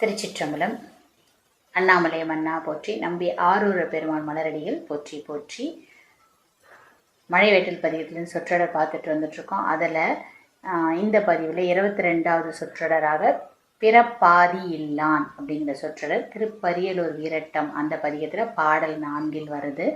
திருச்சிற்றம்பலம் அண்ணாமலை மன்னா போற்றி நம்பி ஆரூர பெருமாள் மலரடியில் போற்றி போற்றி. மழை வேட்டல் பதிகத்திலிருந்து சொற்றொடர் பார்த்துட்டு வந்துட்ருக்கோம். அதில் இந்த பதிவில் இருபத்தி ரெண்டாவது சொற்றொடராக பிறப்பாதி இல்லான் அப்படிங்கிற சொற்றொடர் திருப்பரியலூர் வீரட்டம் அந்த பதிகத்தில் பாடல் நான்கில் வருது.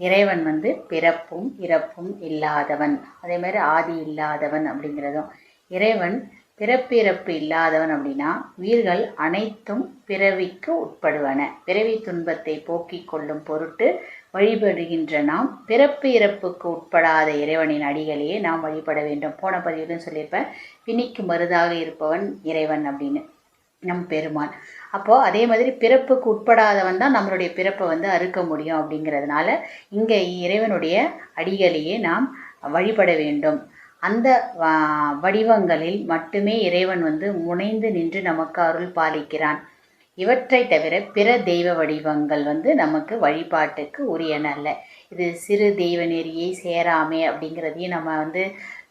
இறைவன் வந்து பிறப்பும் இறப்பும் இல்லாதவன். அதே மாதிரி ஆதி இல்லாதவன் அப்படிங்கிறதும் இறைவன் பிறப்பிறப்பு இல்லாதவன் அப்படின்னா உயிர்கள் அனைத்தும் பிறவிக்கு உட்படுவன. பிறவி துன்பத்தை போக்கிக் கொள்ளும் பொருட்டு வழிபடுகின்ற நாம் பிறப்பு இறப்புக்கு உட்படாத இறைவனின் அடிகளையே நாம் வழிபட வேண்டும். போன பதிவிலும் சொல்லியிருப்பேன் பிணிக்கு மருதாக இருப்பவன் இறைவன் அப்படின்னு. நம் பெருமான். அப்போது அதே மாதிரி பிறப்புக்கு உட்படாதவன் தான் நம்மளுடைய பிறப்பை வந்து அறுக்க முடியும் அப்படிங்கிறதுனால இங்கே இறைவனுடைய அடிகளையே நாம் வழிபட வேண்டும். அந்த வடிவங்களில் மட்டுமே இறைவன் வந்து முனைந்து நின்று நமக்கு அருள் பாலிக்கிறான். இவற்றை தவிர பிற தெய்வ வடிவங்கள் வந்து நமக்கு வழிபாட்டுக்கு உரியன அல்ல. இது சிறு தெய்வ நெறியை சேராமே அப்படிங்கிறதையும் நம்ம வந்து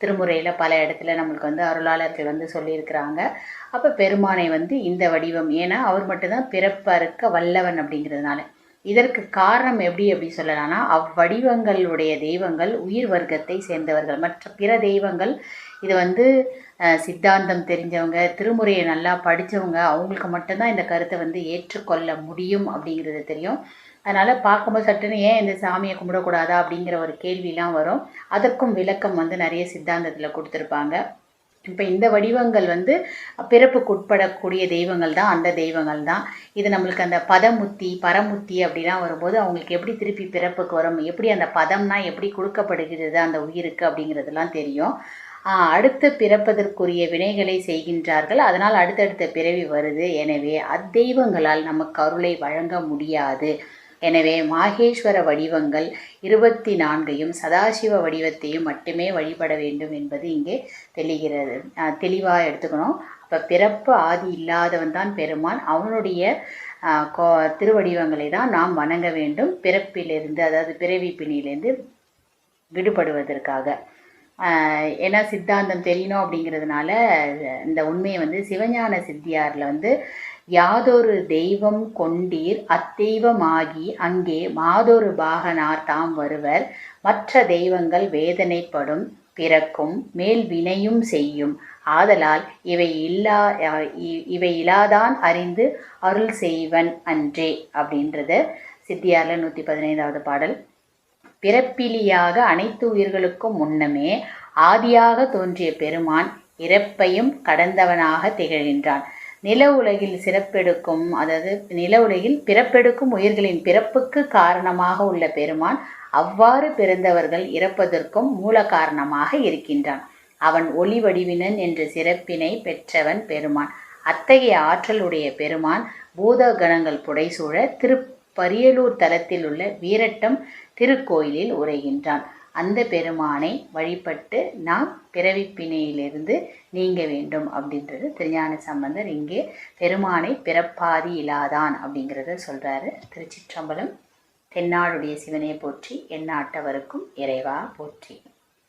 திருமுறையில் பல இடத்துல நம்மளுக்கு வந்து அருளாளர்கள் வந்து சொல்லியிருக்கிறாங்க. அப்போ பெருமானை வந்து இந்த வடிவம் ஏன்னா அவர் மட்டும்தான் பிறப்பறுக்க வல்லவன் அப்படிங்கிறதுனால. இதற்கு காரணம் எப்படி அப்படி சொல்லலாம்னா அவ்வடிவங்களுடைய தெய்வங்கள் உயிர் வர்க்கத்தை சேர்ந்தவர்கள். மற்ற பிற தெய்வங்கள் இது வந்து சித்தாந்தம் தெரிஞ்சவங்க திருமுறையை நல்லா படித்தவங்க அவங்களுக்கு மட்டும்தான் இந்த கருத்தை வந்து ஏற்றுக்கொள்ள முடியும் அப்படிங்கிறது தெரியும். அதனால் பார்க்கும்போது சட்டுன்னு ஏன் இந்த சாமியை கும்பிடக்கூடாதா? அப்படிங்கிற ஒரு கேள்விலாம் வரும். அதற்கும் விளக்கம் வந்து நிறைய சித்தாந்தத்தில் கொடுத்துருப்பாங்க. இப்போ இந்த வடிவங்கள் வந்து பிறப்புக்கு உட்படக்கூடிய தெய்வங்கள் தான் அந்த தெய்வங்கள் தான் இது நம்மளுக்கு அந்த பதமுத்தி பரமுத்தி அப்படிலாம் வரும்போது அவங்களுக்கு எப்படி திருப்பி பிறப்புக்கு வரும் எப்படி அந்த பதம்னா எப்படி கொடுக்கப்படுகிறது அந்த உயிருக்கு அப்படிங்கிறதுலாம் தெரியும். அடுத்து பிறப்பதற்குரிய வினைகளை செய்கின்றார்கள். அதனால் அடுத்தடுத்த பிறவி வருது. எனவே அத்தெய்வங்களால் நமக்கு அருளை வழங்க முடியாது. எனவே மாகேஸ்வர வடிவங்கள் இருபத்தி நான்கையும் சதாசிவ வடிவத்தையும் மட்டுமே வழிபட வேண்டும் என்பது இங்கே தெளிகிறது. தெளிவாக எடுத்துக்கணும். அப்போ பிறப்பு ஆதி இல்லாதவன் தான் பெருமான். அவனுடைய கோ திருவடிவங்களை தான் நாம் வணங்க வேண்டும். பிறப்பிலிருந்து அதாவது பிறவி பிணியிலேருந்து விடுபடுவதற்காக ஏன்னா சித்தாந்தம் தெரியணும் அப்படிங்கிறதுனால இந்த உண்மையை வந்து சிவஞான சித்தியாரில் வந்து யாதொரு தெய்வம் கொண்டீர் அத்தெய்வமாகி அங்கே மாதொரு பாகனார் தாம் வருவர். மற்ற தெய்வங்கள் வேதனைப்படும் பிறக்கும் மேல் வினையும் செய்யும். ஆதலால் இவை இல்லா இவை இல்லாதான் அறிந்து அருள் செய்வன் அன்றே அப்படின்றது. சித்தியாரில் நூற்றி பதினைந்தாவது பாடல். பிறப்பிலியாக அனைத்து உயிர்களுக்கும் முன்னமே ஆதியாக தோன்றிய பெருமான் இறப்பையும் கடந்தவனாக திகழ்கின்றான். நில உலகில் சிறப்பெடுக்கும் அதாவது நில உலகில் பிறப்பெடுக்கும் உயிர்களின் பிறப்புக்கு காரணமாக உள்ள பெருமான் அவ்வாறு பிறந்தவர்கள் இறப்பதற்கும் மூல காரணமாக இருக்கின்றான். அவன் ஒளி வடிவினன் என்ற சிறப்பினை பெற்றவன் பெருமான். அத்தகைய ஆற்றலுடைய பெருமான் பூத கணங்கள் புடைசூழ திருப்பரியலூர் தலத்தில் உள்ள வீரட்டம் திருக்கோயிலில் உரைகின்றான் அந்த பெருமானை வழிபட்டு நாம் பிறவிப்பிணையிலிருந்து நீங்க வேண்டும் அப்படின்றது திருஞான சம்பந்தர் இங்கே பெருமானை பிறப்பாதி இலாதான் அப்படிங்கிறத சொல்கிறாரு திருச்சிற்றம்பலம் தென்னாடுடைய சிவனை போற்றி எந்நாட்டவருக்கும் இறைவா போற்றி.